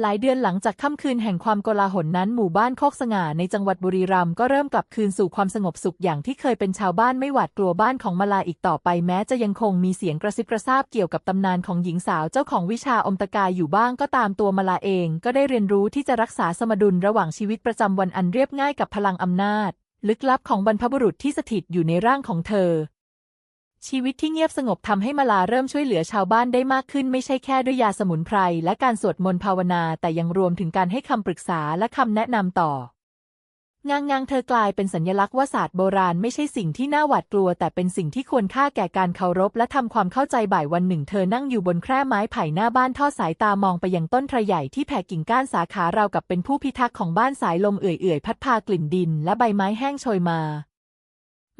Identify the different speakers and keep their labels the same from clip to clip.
Speaker 1: หลายเดือนหลังจากค่ำคืนแห่งความโกลาหลนั้นหมู่บ้านโคกสง่าในจังหวัดบุรีรัมย์ก็เริ่มกลับคืนสู่ความสงบสุขอย่างที่เคยเป็นชาวบ้านไม่หวาดกลัวบ้านของมาลาอีกต่อไปแม้จะยังคงมีเสียงกระซิบกระซาบเกี่ยวกับตำนานของหญิงสาวเจ้าของวิชาอมตะกายอยู่บ้างก็ตามตัวมาลาเองก็ได้เรียนรู้ที่จะรักษาสมดุลระหว่างชีวิตประจำวันอันเรียบง่ายกับพลังอำนาจ ลึกลับของบรรพบุรุษที่สถิตอยู่ในร่างของเธอ ชีวิตที่เงียบสงบทำให้มาลาเริ่มช่วยเหลือชาวบ้านได้มากขึ้นไม่ใช่แค่ด้วยยาสมุนไพรและการสวดมนต์ภาวนา แต่ยังรวมถึงการให้คำปรึกษาและคำแนะนำต่องางงางเธอกลายเป็นสัญลักษณ์ว่าศาสตร์โบราณไม่ใช่สิ่งที่น่าหวาดกลัว แต่เป็นสิ่งที่ควรค่าแก่การเคารพและทำความเข้าใจบ่ายวันหนึ่ง เธอนั่งอยู่บนแคร่ไม้ไผ่หน้าบ้านทอดสายตามองไปยังต้นไทรใหญ่ที่แผ่กิ่งก้านสาขาราวกับเป็นผู้พิทักษ์ของบ้านสายลมเอื่อยๆ พัดพากลิ่นดินและใบไม้แห้งโชยมา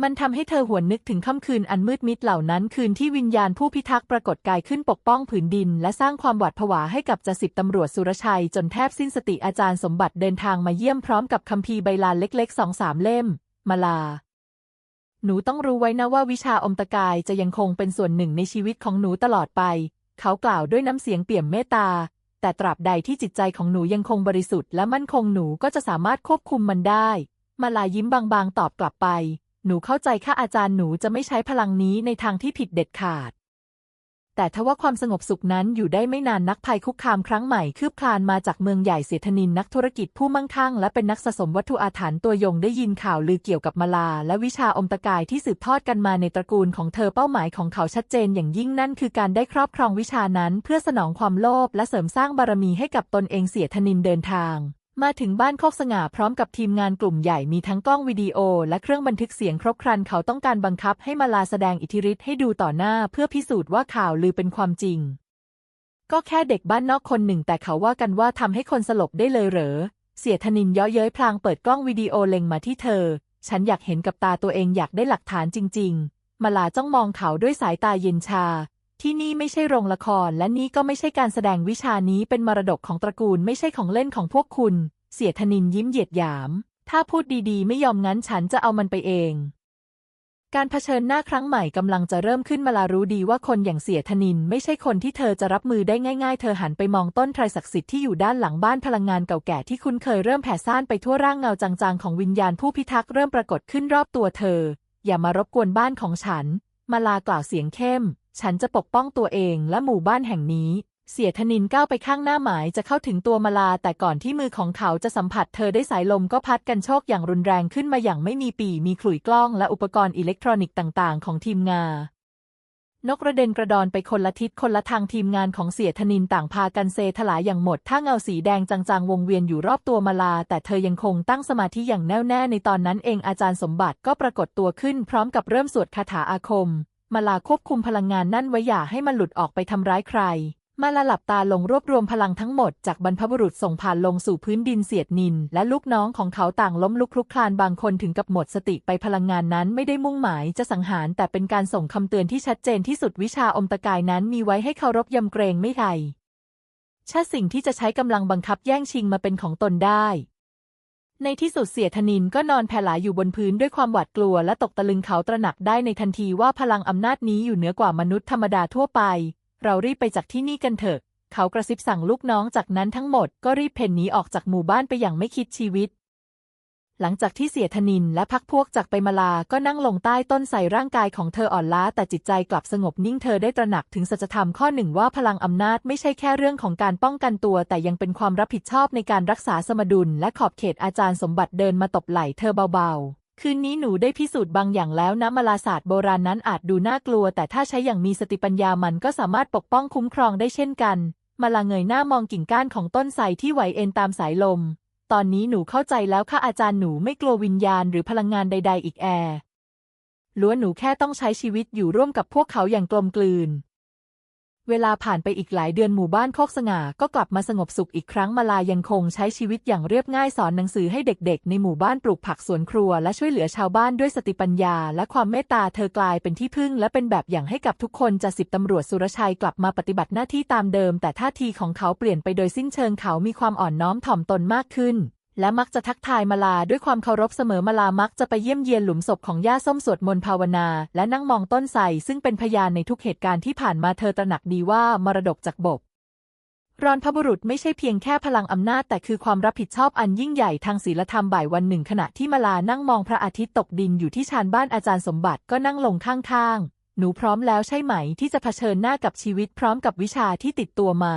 Speaker 1: มันทำให้เธอหวนนึกถึงค่ำคืนอันมืดมิดเหล่านั้นคืนที่วิญญาณผู้พิทักษ์ปรากฏกายขึ้นปกป้องผืนดิน และสร้างความหวาดผวาให้กับจสิบตำรวจสุรชัย จนแทบสิ้นสติอาจารย์สมบัติเดินทางมาเยี่ยมพร้อมกับคัมภีร์ใบลานเล็กๆสองสามเล่ม มาลา หนูต้องรู้ไว้นะว่าวิชาอมตะกายจะยังคงเป็นส่วนหนึ่งในชีวิตของหนูตลอดไป เขากล่าวด้วยน้ำเสียงเปี่ยมเมตตา แต่ตราบใดที่จิตใจของหนูยังคงบริสุทธิ์และมั่นคงหนูก็จะสามารถควบคุมมันได้ มาลายิ้มบางๆตอบกลับไป หนูเข้าใจค่ะอาจารย์หนูจะไม่ใช้พลังนี้ในทางที่ผิดเด็ดขาด แต่ทว่าความสงบสุขนั้นอยู่ได้ไม่นานนักภัยคุกคามครั้งใหม่คืบคลานมาจากเมืองใหญ่เสถนินนักธุรกิจผู้มั่งคั่งและเป็นนักสะสมวัตถุอาถรรพ์ตัวยงได้ยินข่าวลือเกี่ยวกับมาลา และวิชาอมตะกายที่สืบทอดกันมาในตระกูลของเธอเป้าหมายของเขาชัดเจนอย่างยิ่งนั่นคือการได้ครอบครองวิชานั้น เพื่อสนองความโลภและเสริมสร้างบารมีให้กับตนเองเสียธนินเดินทาง มาถึงบ้านโคกสง่าพร้อมกับทีมงานกลุ่มใหญ่มีทั้งกล้องวิดีโอ และเครื่องบันทึกเสียงครบครันเขาต้องการบังคับให้มาลาแสดงอิทธิฤทธิ์ให้ดูต่อหน้าเพื่อพิสูจน์ว่าข่าวลือเป็นความจริง ก็แค่เด็กบ้านนอกคนหนึ่งแต่เขาว่ากันว่าทำให้คนสลบได้เลยเหรอ เสียธนินเย้อเย้ยพลางเปิดกล้องวิดีโอเล็งมาที่เธอ ฉันอยากเห็นกับตาตัวเองอยากได้หลักฐานจริง ๆ มาลาจ้องมองเขาด้วยสายตาเย็นชา ที่นี่ไม่ใช่โรงละครและนี่ก็ไม่ใช่การแสดงวิชานี้เป็นมรดกของตระกูลไม่ใช่ของเล่นของพวกคุณ เสียธนินยิ้มเหยียดหยาม ถ้าพูดดีๆ ไม่ยอมงั้นฉันจะเอามันไปเอง การเผชิญหน้าครั้งใหม่กำลังจะเริ่มขึ้นมาลารู้ดีว่าคนอย่างเสียธนินไม่ใช่คนที่เธอจะรับมือได้ง่ายๆ เธอหันไปมองต้นไทรศักดิ์สิทธิ์ที่อยู่ด้านหลังบ้านพลังงานเก่าแก่ที่คุ้นเคยเริ่มแผ่ซ่านไปทั่วร่างเงาจางๆของวิญญาณผู้พิทักษ์เริ่มปรากฏขึ้นรอบตัวเธอ อย่ามารบกวนบ้านของฉัน มาลากล่าวเสียงเข้ม ฉันจะปกป้องตัวเองและหมู่บ้านแห่งนี้ เสียธนินก้าวไปข้างหน้าหมายจะเข้าถึงตัวมาลา แต่ก่อนที่มือของเขาจะสัมผัสเธอได้สายลมก็พัดกันโชกอย่างรุนแรงขึ้นมาอย่างไม่มีปีมีขลุ่ยกล้องและอุปกรณ์อิเล็กทรอนิกส์ต่างๆ ของทีมงาน นกกระเด็นกระดอนไปคนละทิศคนละทางทีมงานของเสียธนินต่างพากันเซถลายอย่างหมด ถ้าเงาสีแดงจางๆวงเวียนอยู่รอบตัวมาลา แต่เธอยังคงตั้งสมาธิอย่างแน่วแน่ในตอนนั้นเองอาจารย์สมบัติก็ปรากฏตัวขึ้นพร้อมกับเริ่มสวดคาถาอาคม มาลาควบคุมพลังงานนั่นไว้อย่าให้มันหลุดออกไปทำร้ายใคร มาลาหลับตาลงรวบรวมพลังทั้งหมดจากบรรพบุรุษส่งผ่านลงสู่พื้นดินเสียดนิน และลูกน้องของเขาต่างล้มลุกคลุกคลานบางคนถึงกับหมดสติไปพลังงานนั้นไม่ได้มุ่งหมายจะสังหาร แต่เป็นการส่งคำเตือนที่ชัดเจนที่สุดวิชาอมตะกายนั้นมีไว้ให้เคารพยำเกรงไม่ไทยชาสิ่งที่จะใช้กำลังบังคับแย่งชิงมาเป็นของตนได้ ในที่สุดเสียธนินก็นอนแผ่หลายอยู่บนพื้นด้วยความหวาดกลัวและตกตะลึงเขาตระหนักได้ในทันทีว่าพลังอำนาจนี้อยู่เหนือกว่ามนุษย์ธรรมดาทั่วไป เรารีบไปจากที่นี่กันเถอะ เขากระซิบสั่งลูกน้องจากนั้นทั้งหมดก็รีบเพ่นหนีออกจากหมู่บ้านไปอย่างไม่คิดชีวิต หลังจากที่เสียธนินและพักพวกจากไปมาลา ก็นั่งลงใต้ต้นใส่ร่างกายของเธออ่อนล้า แต่จิตใจกลับสงบนิ่งเธอได้ตระหนักถึงสัจธรรมข้อหนึ่งว่าพลังอำนาจไม่ใช่แค่เรื่องของการป้องกันตัว แต่ยังเป็นความรับผิดชอบในการรักษาสมดุล และขอบเขตอาจารย์สมบัติเดินมาตบไหล่เธอเบาๆ คืนนี้หนูได้พิสูจน์บางอย่างแล้วนะมาลาศาสตร์โบราณนั้นอาจดูน่ากลัว แต่ถ้าใช้อย่างมีสติปัญญามันก็สามารถปกป้องคุ้มครองได้เช่นกัน มาลาเงยหน้ามองกิ่งก้านของต้นไทรที่ไหวเอ็นตามสายลม ตอนนี้หนูเข้าใจแล้วค่ะอาจารย์หนูไม่กลัววิญญาณหรือพลังงานใด ๆ อีกแอร์ล้วนหนูแค่ต้องใช้ชีวิตอยู่ร่วมกับพวกเขาอย่างกลมกลืน เวลาผ่านไปอีกหลายเดือนหมู่บ้านโคกสง่าก็กลับมาสงบสุขอีกครั้งมาลายังคงใช้ชีวิตอย่างเรียบง่ายสอนหนังสือให้เด็กๆ ในหมู่บ้านปลูกผักสวนครัวและช่วยเหลือชาวบ้านด้วยสติปัญญา และความเมตตาเธอกลายเป็นที่พึ่ง และเป็นแบบอย่างให้กับทุกคนจะสิบตำรวจสุรชัยกลับมาปฏิบัติหน้าที่ตามเดิม แต่ท่าทีของเขาเปลี่ยนไปโดยสิ้นเชิงเขามีความอ่อนน้อมถ่อมตนมากขึ้น และมักจะทักทายมาลาด้วยความเคารพเสมอมาลามักจะไปเยี่ยมเยียนหลุมศพของย่าส้มสวดมนต์ภาวนา และนั่งมองต้นไทรซึ่งเป็นพยานในทุกเหตุการณ์ที่ผ่านมาเธอตระหนักดีว่ามรดกจากบกรอนพบุรุษไม่ใช่เพียงแค่พลังอำนาจแต่คือความรับผิดชอบอันยิ่งใหญ่ทางศีลธรรมบ่ายวันหนึ่งขณะที่มาลานั่งมองพระอาทิตย์ตกดินอยู่ที่ชานบ้านอาจารย์สมบัติก็นั่งลงข้างๆ หนูพร้อมแล้วใช่ไหมที่จะเผชิญหน้ากับชีวิตพร้อมกับวิชาที่ติดตัวมา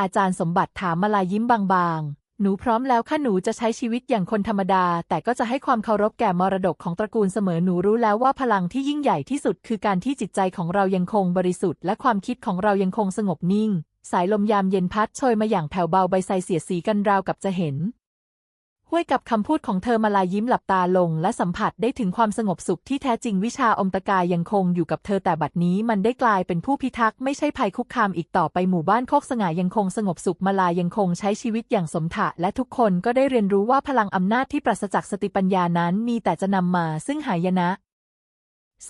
Speaker 1: อาจารย์สมบัติถามมาลายิ้มบางๆ หนูพร้อมแล้วค่ะหนูจะใช้ชีวิตอย่างคนธรรมดา แต่ก็จะให้ความเคารพแก่มรดกของตระกูลเสมอหนูรู้แล้วว่าพลังที่ยิ่งใหญ่ที่สุดคือการที่จิตใจของเรายังคงบริสุทธิ์และความคิดของเรายังคงสงบนิ่ง สายลมยามเย็นพัดโชยมาอย่างแผ่วเบาใบไทรเสียสีกันราวกับจะเห็น ห้วยกับคำพูดของเธอมาลายยิ้มหลับตาลง และสัมผัสได้ถึงความสงบสุขที่แท้จริงวิชาอมตะกายยังคงอยู่กับเธอแต่บัดนี้มันได้กลายเป็นผู้พิทักษ์ไม่ใช่ภัยคุกคามอีกต่อไปหมู่บ้านโคกสง่ายังคงสงบสุขมาลายังคงใช้ชีวิตอย่างสมถะ และทุกคนก็ได้เรียนรู้ว่าพลังอำนาจที่ปราศจากสติปัญญานั้นมีแต่จะนำมาซึ่งหายนะ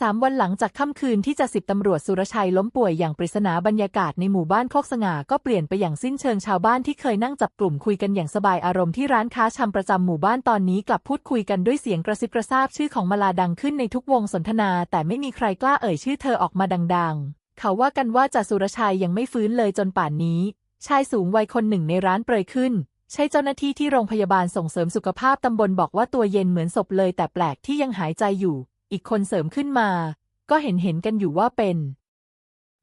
Speaker 1: สามวันหลังจากค่ำคืนที่จะสิบตำรวจสุรชัยล้มป่วยอย่างปริศนาบรรยากาศในหมู่บ้านโคกสง่าก็เปลี่ยนไปอย่างสิ้นเชิงชาวบ้านที่เคยนั่งจับกลุ่มคุยกันอย่างสบายอารมณ์ที่ร้านค้าชำประจำหมู่บ้านตอนนี้กลับพูดคุยกันด้วยเสียงกระซิบกระซาบชื่อของมาลาดังขึ้นในทุกวงสนทนา แต่ไม่มีใครกล้าเอ่ยชื่อเธอออกมาดัง ๆ เขาว่ากันว่าจ่าสุรชัยยังไม่ฟื้นเลยจนป่านนี้ ชายสูงวัยคนหนึ่งในร้านเปรยขึ้นใช่เจ้าหน้าที่ที่โรงพยาบาลส่งเสริมสุขภาพตำบลบอกว่าตัวเย็นเหมือนศพเลยแต่แปลกที่ยังหายใจอยู่ อีกคนเสริมขึ้นมา ก็เห็นเห็นกันอยู่ว่าเป็น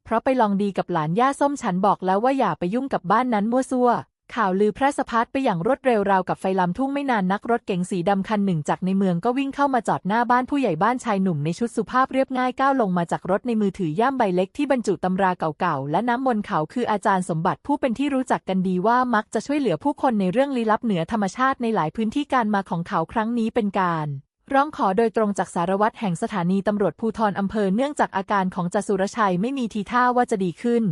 Speaker 1: เพราะไปลองดีกับหลานย่าส้มฉันบอกแล้วว่าอย่าไปยุ่งกับบ้านนั้นมั่วซั่ว ข่าวลือแพร่สะพัดไปอย่างรวดเร็วราวกับไฟลามทุ่งไม่นานนักรถเก๋งสีดำคันหนึ่งจากในเมืองก็วิ่งเข้ามาจอดหน้าบ้านผู้ใหญ่บ้านชายหนุ่มในชุดสุภาพเรียบง่ายก้าวลงมาจากรถในมือถือย่ามใบเล็กที่บรรจุตำราเก่าๆและน้ำมนต์เขาคืออาจารย์สมบัติผู้เป็นที่รู้จักกันดีว่ามักจะช่วยเหลือผู้คนในเรื่องลี้ลับเหนือธรรมชาติในหลายพื้นที่การมาของเขาครั้งนี้เป็นการ ร้องขอโดยตรงจากสารวัตรแห่งสถานีตำรวจภูธรอำเภอเนื่องจากอาการของจสุรชัยไม่มีทีท่าว่าจะดีขึ้น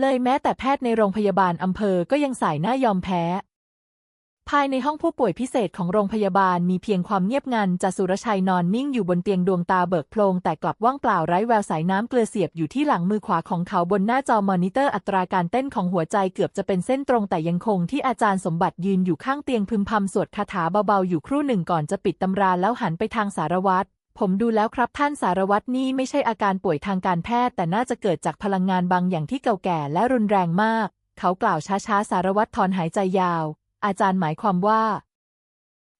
Speaker 1: เลยแม้แต่แพทย์ในโรงพยาบาลอำเภอก็ยังสายหน้ายอมแพ้ ภายในห้องผู้ป่วยพิเศษของโรงพยาบาลมีเพียงความเงียบงันจสุรชัยนอนนิ่งอยู่บนเตียงดวงตาเบิกโพลงแต่กลับว่างเปล่าไร้แววสายน้ำเกลือเสียบอยู่ที่หลังมือขวาของเขาบนหน้าจอมอนิเตอร์อัตราการเต้นของหัวใจเกือบจะเป็นเส้นตรงแต่ยังคงที่อาจารย์สมบัติยืนอยู่ข้างเตียงพึมพำสวดคาถาเบาๆอยู่ครู่หนึ่งก่อนจะปิดตำราแล้วหันไปทางสารวัตรผมดูแล้วครับท่านสารวัตรนี่ไม่ใช่อาการป่วยทางการแพทย์ แต่น่าจะเกิดจากพลังงานบางอย่างที่เก่าแก่และรุนแรงมาก เขากล่าวช้าๆสารวัตรถอนหายใจยาว อาจารย์หมายความว่า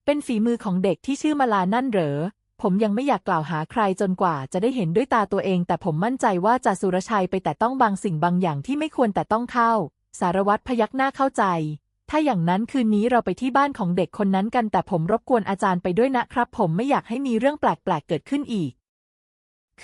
Speaker 1: เป็นฝีมือของเด็กที่ชื่อมาลานั่นเหรอ ผมยังไม่อยากกล่าวหาใครจนกว่าจะได้เห็นด้วยตาตัวเอง แต่ผมมั่นใจว่าจ่าสุรชัยไปแต่ต้องบางสิ่งบางอย่างที่ไม่ควรแต่ต้องเข้า สารวัตรพยักหน้าเข้าใจ ถ้าอย่างนั้นคืนนี้เราไปที่บ้านของเด็กคนนั้นกันแต่ผมรบกวนอาจารย์ไปด้วยนะครับ ผมไม่อยากให้มีเรื่องแปลกๆเกิดขึ้นอีก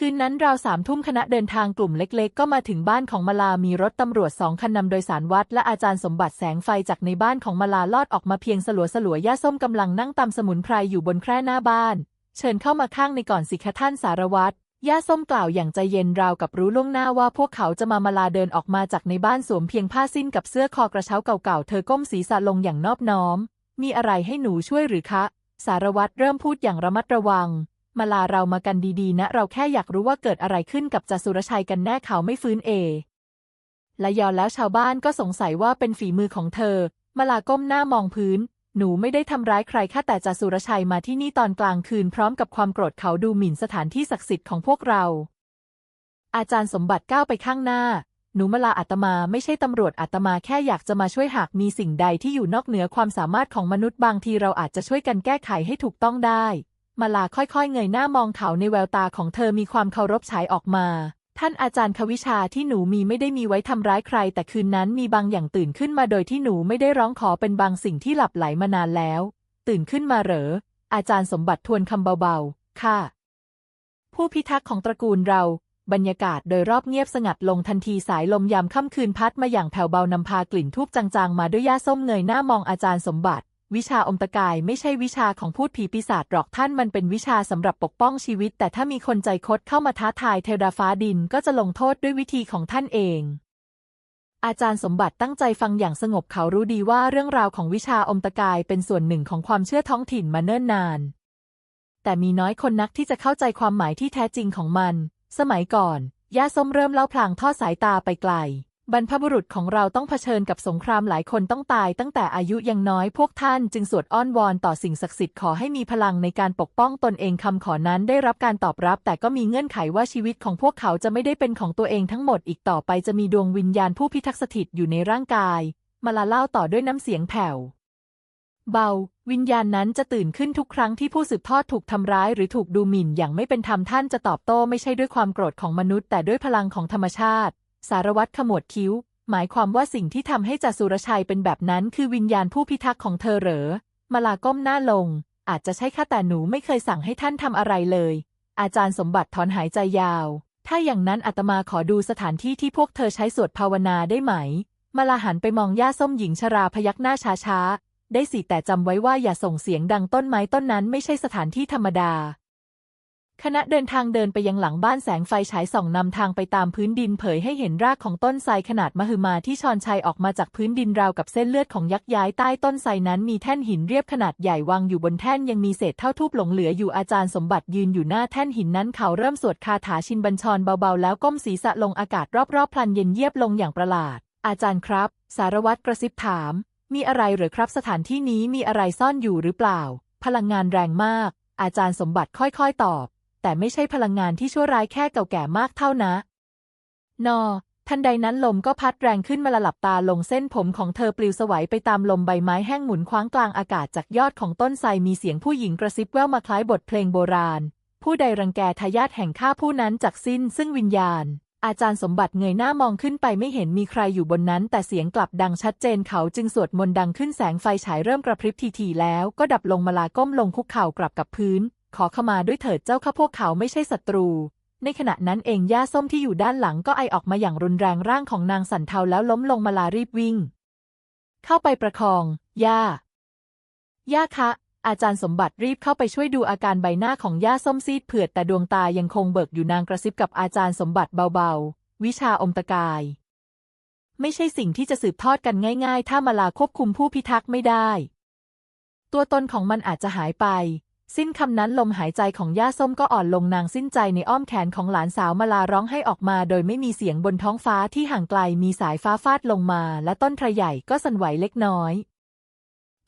Speaker 1: คืนนั้นราวสามทุ่มคณะเดินทางกลุ่มเล็กๆ ก็มาถึงบ้านของมาลา มีรถตำรวจสองคันนำโดยสารวัดและอาจารย์สมบัติแสงไฟจากในบ้านของมาลาลอดออกมาเพียงสลัวสลัวๆย่าส้มกำลังนั่งตำสมุนไพรอยู่บนแคร่หน้าบ้าน เชิญเข้ามาข้างในก่อนสิคะท่านสารวัตรย่าส้มกล่าวอย่างใจเย็นราวกับรู้ล่วงหน้าว่าพวกเขาจะมามาลาเดินออกมาจากในบ้านสวมเพียงผ้าสิ้นกับเสื้อคอกระเช้าเก่าๆ เธอก้มศีรษะลงอย่างนอบน้อม มีอะไรให้หนูช่วยหรือคะ สารวัตรเริ่มพูดอย่างระมัดระวัง มาลาเรามากันดีๆ นะ เราแค่อยากรู้ว่าเกิดอะไรขึ้นกับจสุรชัยกันแน่เขาไม่ฟื้นเอ และยอนแล้วชาวบ้านก็สงสัยว่าเป็นฝีมือของเธอ มาลาก้มหน้ามองพื้น หนูไม่ได้ทำร้ายใครค่แต่จสุรชัยมาที่นี่ตอนกลางคืนพร้อมกับความโกรธเขาดูหมิ่นสถานที่ศักดิ์สิทธิ์ของพวกเรา อาจารย์สมบัติก้าวไปข้างหน้าหนูมาลาอาตมาไม่ใช่ตำรวจอาตมาแค่อยากจะมาช่วยหากมีสิ่งใดที่อยู่นอกเหนือความสามารถของมนุษย์บางทีเราอาจจะช่วยกันแก้ไขให้ถูกต้องได้ มาลาค่อยๆ เงยหน้ามองเขาในแววตาของเธอมีความเคารพฉายออกมา ท่านอาจารย์ควิชาที่หนูมีไม่ได้มีไว้ทำร้ายใคร แต่คืนนั้นมีบางอย่างตื่นขึ้นมาโดยที่หนูไม่ได้ร้องขอเป็นบางสิ่งที่หลับไหลมานานแล้ว ตื่นขึ้นมาเหรอ อาจารย์สมบัติทวนคำเบาๆ ค่ะ ผู้พิทักษ์ของตระกูลเราบรรยากาศโดยรอบเงียบสงัดลงทันทีสายลมยามค่ำคืนพัดมาอย่างแผ่วเบานำพากลิ่นทูบจางๆ มาด้วยย่าส้มเงยหน้ามองอาจารย์สมบัติ วิชาอมตะกายไม่ใช่วิชาของพูดผีปีศาจหรอกท่านมันเป็นวิชาสำหรับปกป้องชีวิต แต่ถ้ามีคนใจคดเข้ามาท้าทายเทวดาฟ้าดินก็จะลงโทษด้วยวิธีของท่านเอง อาจารย์สมบัติตั้งใจฟังอย่างสงบเขารู้ดีว่าเรื่องราวของวิชาอมตะกายเป็นส่วนหนึ่งของความเชื่อท้องถิ่นมาเนิ่นนาน แต่มีน้อยคนนักที่จะเข้าใจความหมายที่แท้จริงของมัน สมัยก่อนย่าส้มเริ่มเล่าพลางทอดสายตาไปไกล บรรพบุรุษของเราต้องเผชิญกับสงครามหลายคนต้องตายตั้งแต่อายุยังน้อยพวกท่านจึงสวดอ้อนวอนต่อสิ่งศักดิ์สิทธิ์ขอให้มีพลังในการปกป้องตนเองคำขอนั้นได้รับการตอบรับ แต่ก็มีเงื่อนไขว่าชีวิตของพวกเขาจะไม่ได้เป็นของตัวเองทั้งหมดอีกต่อไปจะมีดวงวิญญาณผู้พิทักษ์สถิตอยู่ในร่างกาย มาลาเล่าต่อด้วยน้ำเสียงแผ่วเบา วิญญาณนั้นจะตื่นขึ้นทุกครั้งที่ผู้สืบทอดถูกทำร้ายหรือถูกดูหมิ่นอย่างไม่เป็นธรรมท่านจะตอบโต้ไม่ใช่ด้วยความโกรธของมนุษย์ แต่ด้วยพลังของธรรมชาติ สารวัตรขมวดคิ้ว หมายความว่าสิ่งที่ทำให้จสุรชัยเป็นแบบนั้น คือวิญญาณผู้พิทักษ์ของเธอเหรอ มาลาก้มหน้าลง อาจจะใช่ค่ะแต่หนูไม่เคยสั่งให้ท่านทำอะไรเลย อาจารย์สมบัติถอนหายใจยาว ถ้าอย่างนั้นอาตมาขอดูสถานที่ที่พวกเธอใช้สวดภาวนาได้ไหม มาลาหันไปมองย่าส้มหญิงชราพยักหน้าช้าๆ ได้สิแต่จำไว้ว่าอย่าส่งเสียงดังต้นไม้ต้นนั้นไม่ใช่สถานที่ธรรมดา คณะเดินทางเดินไปยังหลังบ้านแสงไฟฉายส่องนำทางไปตามพื้นดินเผยให้เห็นรากของต้นไทรขนาดมหึมาที่ชอนชัยออกมาจากพื้นดินราวกับเส้นเลือดของยักษ์ย้ายใต้ต้นไทรนั้นมีแท่นหินเรียบขนาดใหญ่วางอยู่บนแท่นยังมีเศษเท่าทูบหลงเหลืออยู่อาจารย์สมบัติยืนอยู่หน้าแท่นหินนั้นเขาเริ่มสวดคาถาชินบัญชรเบาๆแล้วก้มศีรษะลงอากาศรอบๆพลันเย็นเยียบลงอย่างประหลาด อาจารย์ครับ สารวัตรกระซิบถาม มีอะไรหรือครับสถานที่นี้มีอะไรซ่อนอยู่หรือเปล่า พลังงานแรงมาก อาจารย์สมบัติค่อยๆ ตอบ แต่ไม่ใช่พลังงานที่ชั่วร้ายแค่เก่าแก่มากเท่านะ นอ ทันใดนั้นลมก็พัดแรงขึ้นมาละหลับตาลงเส้นผมของเธอปลิวสวัยไปตามลมใบไม้แห้งหมุนคว้างกลางอากาศจากยอดของต้นไทรมีเสียงผู้หญิงกระซิบแว่วมาคล้ายบทเพลงโบราณ ผู้ใดรังแกทายาทแห่งข้าผู้นั้นจักสิ้นซึ่งวิญญาณอาจารย์สมบัติเงยหน้ามองขึ้นไปไม่เห็นมีใครอยู่บนนั้น แต่เสียงกลับดังชัดเจนเขาจึงสวดมนต์ดังขึ้นแสงไฟฉายเริ่มกระพริบทีๆแล้วก็ดับลงมาลาก้มลงคุกเข่ากลับกับพื้น ขอขมาด้วยเถิดเจ้าข้าพวกเขาไม่ใช่ศัตรู ในขณะนั้นเองย่าส้มที่อยู่ด้านหลังก็ไอออกมาอย่างรุนแรงร่างของนางสันเทาแล้วล้มลงมาลารีบวิ่ง เข้าไปประคอง ย่า ย่าคะ อาจารย์สมบัติรีบเข้าไปช่วยดูอาการใบหน้าของย่าส้มซีดเผือดแต่ดวงตายังคงเบิกอยู่นางกระซิบกับอาจารย์สมบัติเบาๆ วิชาอมตะกาย ไม่ใช่สิ่งที่จะสืบทอดกันง่าย ๆ ถ้ามาลาควบคุมผู้พิทักษ์ไม่ได้ ตัวตนของมันอาจจะหายไป สิ้นคำนั้นลมหายใจของย่าส้มก็อ่อนลงนางสิ้นใจในอ้อมแขนของหลานสาวมาลาร้องให้ออกมา โดยไม่มีเสียงบนท้องฟ้าที่ห่างไกลมีสายฟ้าฟาดลงมา และต้นไทรใหญ่ก็สั่นไหวเล็กน้อย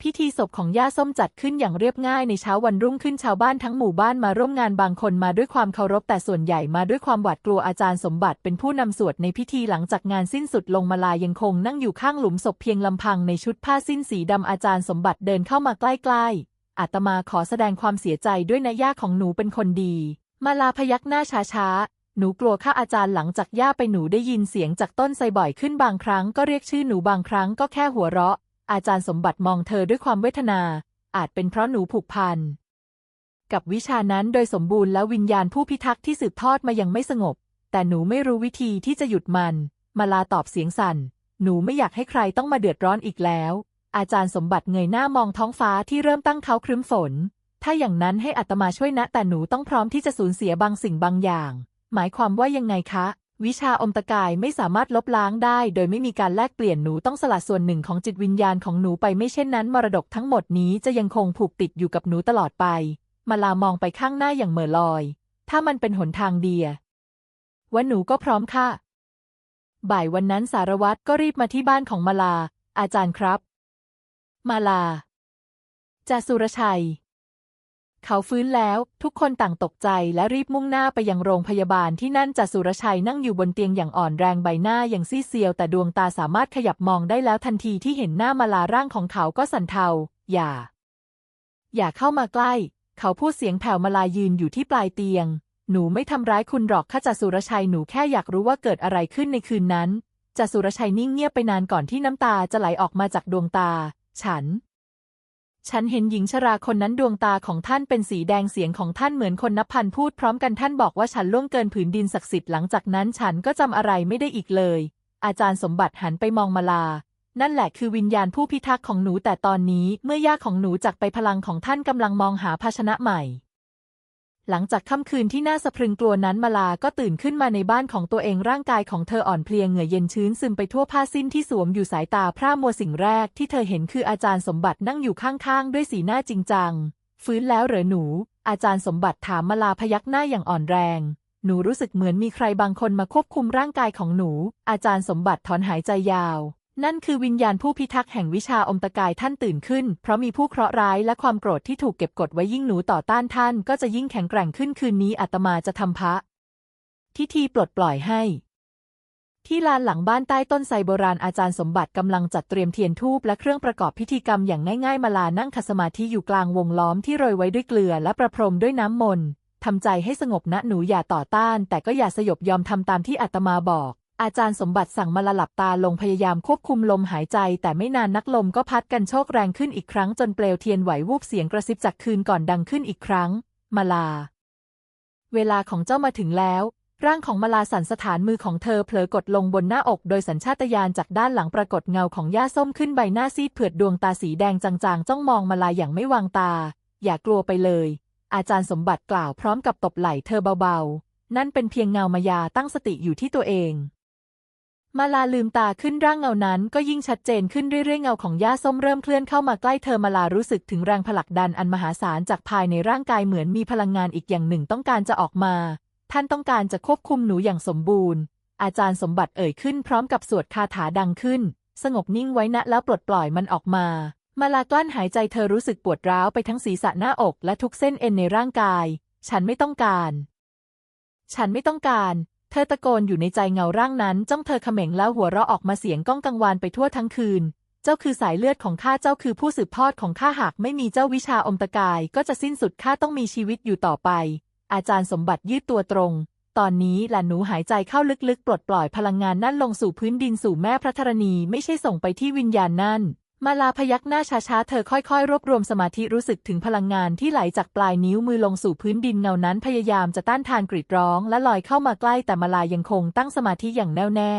Speaker 1: พิธีศพของย่าส้มจัดขึ้นอย่างเรียบง่ายในเช้าวันรุ่งขึ้นชาวบ้านทั้งหมู่บ้านมาร่วมงานบางคนมาด้วยความเคารพแต่ส่วนใหญ่มาด้วยความหวาดกลัวอาจารย์สมบัติเป็นผู้นำสวดในพิธีหลังจากงานสิ้นสุดลงมาลายังคงนั่งอยู่ข้างหลุมศพเพียงลำพังในชุดผ้าสิ้นสีดำอาจารย์สมบัติเดินเข้ามาใกล้ๆ อาตมาขอแสดงความเสียใจด้วยนะย่าของหนูเป็นคนดี มาลาพยักหน้าช้าๆ หนูกลัวข้าอาจารย์หลังจากย่าไปหนูได้ยินเสียงจากต้นไทรบ่อยขึ้นบางครั้งก็เรียกชื่อหนูบางครั้งก็แค่หัวเราะ อาจารย์สมบัติมองเธอด้วยความเวทนา อาจเป็นเพราะหนูผูกพันกับวิชานั้นโดยสมบูรณ์แล้ววิญญาณผู้พิทักษ์ที่สืบทอดมายังไม่สงบ แต่หนูไม่รู้วิธีที่จะหยุดมัน มาลาตอบเสียงสั่น หนูไม่อยากให้ใครต้องมาเดือดร้อนอีกแล้ว อาจารย์สมบัติเงยหน้ามองท้องฟ้าที่เริ่มตั้งเขาครึ้มฝน ถ้าอย่างนั้นให้อัตมาช่วยนะแต่หนูต้องพร้อมที่จะสูญเสียบางสิ่งบางอย่าง หมายความว่ายังไงคะ วิชาอมตะกายไม่สามารถลบล้างได้ โดยไม่มีการแลกเปลี่ยนหนูต้องสละส่วนหนึ่งของจิตวิญญาณของหนูไปไม่เช่นนั้นมรดกทั้งหมดนี้จะยังคงผูกติดอยู่กับหนูตลอดไป มาลามองไปข้างหน้าอย่างเหม่อลอย ถ้ามันเป็นหนทางเดียว่าหนูก็พร้อมค่ะ บ่ายวันนั้นสารวัตรก็รีบมาที่บ้านของมาลา อาจารย์ครับ มาลาจาสุรชัย เขาฟื้นแล้วทุกคนต่างตกใจและรีบมุ่งหน้าไปยังโรงพยาบาลที่นั่นจาสุรชัยนั่งอยู่บนเตียงอย่างอ่อนแรงใบหน้าอย่างซีเซียว แต่ดวงตาสามารถขยับมองได้แล้วทันทีที่เห็นหน้ามาลาร่างของเขาก็สั่นเทา อย่า อย่าเข้ามาใกล้ เขาพูดเสียงแผ่วมาลายืนอยู่ที่ปลายเตียง หนูไม่ทำร้ายคุณหรอกข้าจาสุรชัยหนูแค่อยากรู้ว่าเกิดอะไรขึ้นในคืนนั้นจาสุรชัยนิ่งเงียบไปนานก่อนที่น้ำตาจะไหลออกมาจากดวงตา ฉัน ฉันเห็นหญิงชราคนนั้นดวงตาของท่านเป็นสีแดงเสียงของท่านเหมือนคนนับพันพูดพร้อมกันท่านบอกว่าฉันล่วงเกินผืนดินศักดิ์สิทธิ์หลังจากนั้นฉันก็จำอะไรไม่ได้อีกเลย อาจารย์สมบัติหันไปมองมาลา นั่นแหละคือวิญญาณผู้พิทักษ์ของหนูแต่ตอนนี้เมื่อย่าของหนูจากไปพลังของท่านกำลังมองหาภาชนะใหม่ หลังจากค่ำคืนที่น่าสะพรึงกลัวนั้นมาลาก็ตื่นขึ้นมาในบ้านของตัวเองร่างกายของเธออ่อนเพลียเหงื่อเย็นชื้นซึมไปทั่วผ้าสิ้นที่สวมอยู่สายตาพร่ามัวสิ่งแรกที่เธอเห็นคืออาจารย์สมบัตินั่งอยู่ข้างๆ ด้วยสีหน้าจริงจัง ฟื้นแล้วเหรอหนู อาจารย์สมบัติถามมาลาพยักหน้าอย่างอ่อนแรง หนูรู้สึกเหมือนมีใครบางคนมาควบคุมร่างกายของหนู อาจารย์สมบัติถอนหายใจยาว นั่นคือวิญญาณผู้พิทักษ์แห่งวิชาอมตะกายท่านตื่นขึ้น เพราะมีผู้เคราะห์ร้ายและความโกรธที่ถูกเก็บกดไว้ยิ่งหนูต่อต้านท่าน ก็จะยิ่งแข็งแกร่งขึ้นคืนนี้อาตมาจะทำพระพิธีปลดปล่อยให้ ที่ลานหลังบ้านใต้ต้นไทรโบราณอาจารย์สมบัติกำลังจัดเตรียมเทียนทูบและเครื่องประกอบพิธีกรรมอย่างง่ายๆมาลานั่งคสมาธิอยู่กลางวงล้อมที่โรยไว้ด้วยเกลือและประพรมด้วยน้ำมนต์ทำใจให้สงบนะหนูอย่าต่อต้าน แต่ก็อย่าสยบยอมทำตามที่อาตมาบอก อาจารย์สมบัติสั่งมาลาหลับตาลงพยายามควบคุมลมหายใจ แต่ไม่นานนักลมก็พัดกันโชกแรงขึ้นอีกครั้งจนเปลวเทียนไหววูบเสียงกระซิบจากคืนก่อนดังขึ้นอีกครั้ง มาลา เวลาของเจ้ามาถึงแล้ว ร่างของมาลาสันสถานมือของเธอเผลอกดลงบนหน้าอก โดยสัญชาตญาณจากด้านหลังปรากฏเงาของย่าส้มขึ้นใบหน้าซีดเผือดดวงตาสีแดงจางๆ จ้องมองมาลาอย่างไม่วางตา อย่ากลัวไปเลย อาจารย์สมบัติกล่าวพร้อมกับตบไหล่เธอเบาๆนั่นเป็นเพียงเงามายาตั้งสติอยู่ที่ตัวเอง มาลาลืมตาขึ้นร่างเงานั้นก็ยิ่งชัดเจนขึ้นเรื่อยๆเงาของย่าส้มเริ่มเคลื่อนเข้ามาใกล้เธอมาลารู้สึกถึงแรงผลักดันอันมหาศาลจากภายในร่างกายเหมือนมีพลังงานอีกอย่างหนึ่งต้องการจะออกมา ท่านต้องการจะควบคุมหนูอย่างสมบูรณ์ อาจารย์สมบัติเอ่ยขึ้นพร้อมกับสวดคาถาดังขึ้น สงบนิ่งไว้นะแล้วปลดปล่อยมันออกมา มาลากลั้นหายใจเธอรู้สึกปวดร้าวไปทั้งศีรษะหน้าอกและทุกเส้นเอ็นในร่างกาย ฉันไม่ต้องการ ฉันไม่ต้องการ เธอตะโกนอยู่ในใจเงาร่างนั้นจ้องเธอเขม็งแล้วหัวเราะออกมาเสียงก้องกังวานไปทั่วทั้งคืน เจ้าคือสายเลือดของข้าเจ้าคือผู้สืบทอดของข้าหากไม่มีเจ้าวิชาอมตะกาย ก็จะสิ้นสุดข้าต้องมีชีวิตอยู่ต่อไป อาจารย์สมบัติยืดตัวตรง ตอนนี้หลานหนูหายใจเข้าลึกๆ ปลดปล่อยพลังงานนั่นลงสู่พื้นดินสู่แม่พระธรณีไม่ใช่ส่งไปที่วิญญาณนั่น มาลาพยักหน้าช้าๆ เธอค่อยๆ รวบรวมสมาธิรู้สึกถึงพลังงานที่ไหลจากปลายนิ้วมือลงสู่พื้นดินเงานั้นพยายามจะต้านทานกรีดร้องและลอยเข้ามาใกล้แต่มาลายังคงตั้งสมาธิอย่างแน่วแน่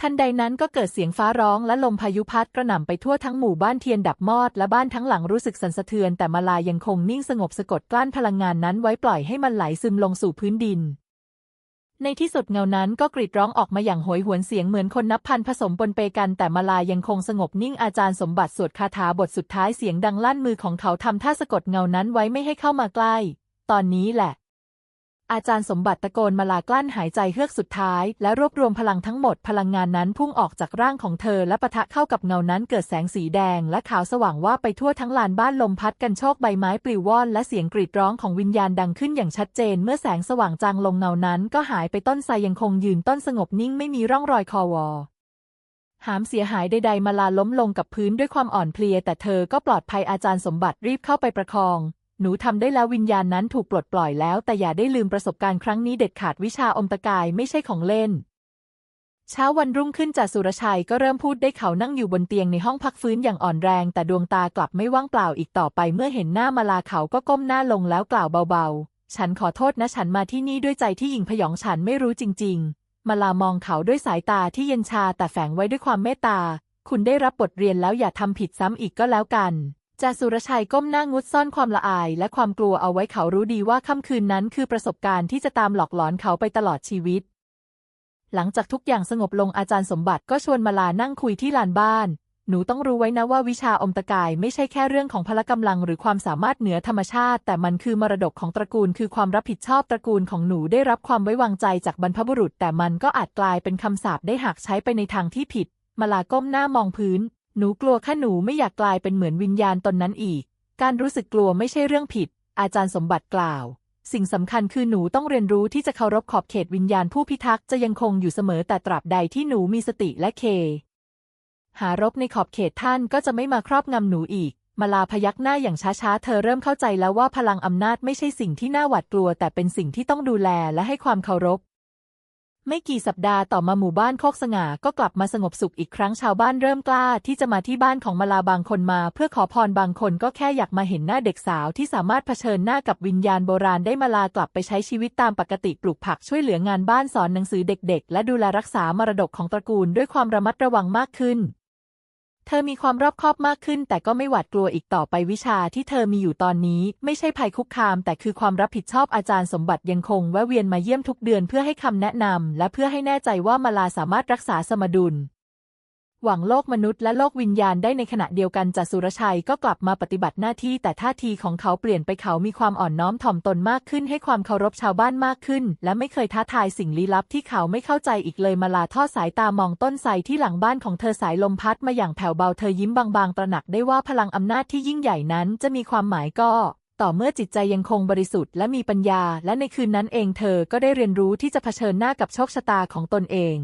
Speaker 1: ทันใดนั้นก็เกิดเสียงฟ้าร้องและลมพายุพัดกระหน่ำไปทั่วทั้งหมู่บ้านเทียนดับมอดและบ้านทั้งหลังรู้สึกสั่นสะเทือนแต่มาลายังคงนิ่งสงบสะกดกลั้นพลังงานนั้นไว้ปล่อยให้มันไหลซึมลงสู่พื้นดิน ในที่สุดเงานั้นก็กรีดร้องออกมาอย่างโหยหวนเสียงเหมือนคนนับพันผสมปนเปกันแต่มาลายังคงสงบนิ่งอาจารย์สมบัติสวดคาถาบทสุดท้ายเสียงดังลั่นมือของเขาทำท่าสะกดเงานั้นไว้ไม่ให้เข้ามาใกล้ ตอนนี้แหละ อาจารย์สมบัติตะโกนมาลากลั้นหายใจเฮือกสุดท้าย และรวบรวมพลังทั้งหมดพลังงานนั้นพุ่งออกจากร่างของเธอและปะทะเข้ากับเงานั้นเกิดแสงสีแดงและขาวสว่างว่าไปทั่วทั้งลานบ้านลมพัดกันโชกใบไม้ปลิวว่อนและเสียงกรีดร้องของวิญญาณดังขึ้นอย่างชัดเจน เมื่อแสงสว่างจางลงเงานั้น ก็หายไปต้นไทรยังคงยืนต้นสงบนิ่งไม่มีร่องรอยคอวอหามเสียหายใดๆมาลาล้มลงกับพื้นด้วยความอ่อนเพลีย แต่เธอก็ปลอดภัยอาจารย์สมบัติรีบเข้าไปประคอง หนูทำได้แล้ววิญญาณนั้นถูกปลดปล่อยแล้ว แต่อย่าได้ลืมประสบการณ์ครั้งนี้เด็ดขาดวิชาอมตะกายไม่ใช่ของเล่น เช้าวันรุ่งขึ้นจ่าสุรชัยก็เริ่มพูดได้เขานั่งอยู่บนเตียงในห้องพักฟื้นอย่างอ่อนแรง แต่ดวงตากลับไม่ว่างเปล่าอีกต่อไปเมื่อเห็นหน้ามาลาเขาก็ก้มหน้าลงแล้วกล่าวเบาๆ ฉันขอโทษนะฉันมาที่นี่ด้วยใจที่หยิ่งพยองฉันไม่รู้จริง ๆ มาลามองเขาด้วยสายตาที่เย็นชาแต่แฝงไว้ด้วยความเมตตา คุณได้รับบทเรียนแล้วอย่าทำผิดซ้ำอีกก็แล้วกัน จ่าสุรชัยก้มหน้างุดซ่อนความละอาย และความกลัวเอาไว้เขารู้ดีว่าค่ำคืนนั้นคือประสบการณ์ที่จะตามหลอกหลอนเขาไปตลอดชีวิต หลังจากทุกอย่างสงบลงอาจารย์สมบัติก็ชวนมาลานั่งคุยที่ลานบ้าน หนูต้องรู้ไว้นะว่าวิชาอมตะกายไม่ใช่แค่เรื่องของพละกำลังหรือความสามารถเหนือธรรมชาติ แต่มันคือมรดกของตระกูล คือความรับผิดชอบตระกูลของหนูได้รับความไว้วางใจจากบรรพบุรุษ แต่มันก็อาจกลายเป็นคำสาปได้หากใช้ไปในทางที่ผิด มาลาก้มหน้ามองพื้น หนูกลัวแค่หนูไม่อยากกลายเป็นเหมือนวิญญาณตนนั้นอีก การรู้สึกกลัวไม่ใช่เรื่องผิด อาจารย์สมบัติกล่าว สิ่งสำคัญคือหนูต้องเรียนรู้ที่จะเคารพขอบเขตวิญญาณผู้พิทักษ์จะยังคงอยู่เสมอแต่ตราบใดที่หนูมีสติและเค หารบในขอบเขตท่านก็จะไม่มาครอบงำหนูอีก มาลาพยักหน้าอย่างช้าๆ เธอเริ่มเข้าใจแล้วว่าพลังอำนาจไม่ใช่สิ่งที่น่าหวาดกลัว แต่เป็นสิ่งที่ต้องดูแลและให้ความเคารพ ไม่กี่สัปดาห์ต่อมาหมู่บ้านโคกสง่าก็กลับมาสงบสุขอีกครั้งชาวบ้านเริ่มกล้าที่จะมาที่บ้านของมาลาบางคนมา เพื่อขอพรบางคนก็แค่อยากมาเห็นหน้าเด็กสาวที่สามารถเผชิญหน้ากับวิญญาณโบราณได้มาลากลับไปใช้ชีวิตตามปกติปลูกผักช่วยเหลืองานบ้านสอนหนังสือเด็กๆ และดูแลรักษามรดกของตระกูลด้วยความระมัดระวังมากขึ้น เธอมีความรอบคอบมากขึ้น แต่ก็ไม่หวาดกลัวอีกต่อไปวิชาที่เธอมีอยู่ตอนนี้ ไม่ใช่ภัยคุกคาม แต่คือความรับผิดชอบอาจารย์สมบัติยังคงแวะเวียนมาเยี่ยมทุกเดือนเพื่อให้คำแนะนำและเพื่อให้แน่ใจว่ามาลาสามารถรักษาสมดุล หวังโลกมนุษย์และโลกวิญญาณได้ในขณะเดียวกันจัสุรชัยก็กลับมาปฏิบัติหน้าที่แต่ท่าทีของเขาเปลี่ยนไปเขามีความอ่อนน้อมถ่อมตนมากขึ้นให้ความเคารพชาวบ้านมากขึ้น และไม่เคยท้าทายสิ่งลี้ลับที่เขาไม่เข้าใจอีกเลยมาลาทอดสายตามองต้นไทรที่หลังบ้านของเธอสายลมพัดมาอย่างแผ่วเบาเธอยิ้มบางๆ ตระหนักได้ว่าพลังอำนาจที่ยิ่งใหญ่นั้นจะมีความหมายก็ต่อเมื่อจิตใจยังคงบริสุทธิ์และมีปัญญา และในคืนนั้นเองเธอก็ได้เรียนรู้ที่จะเผชิญหน้ากับโชคชะตาของตนเอง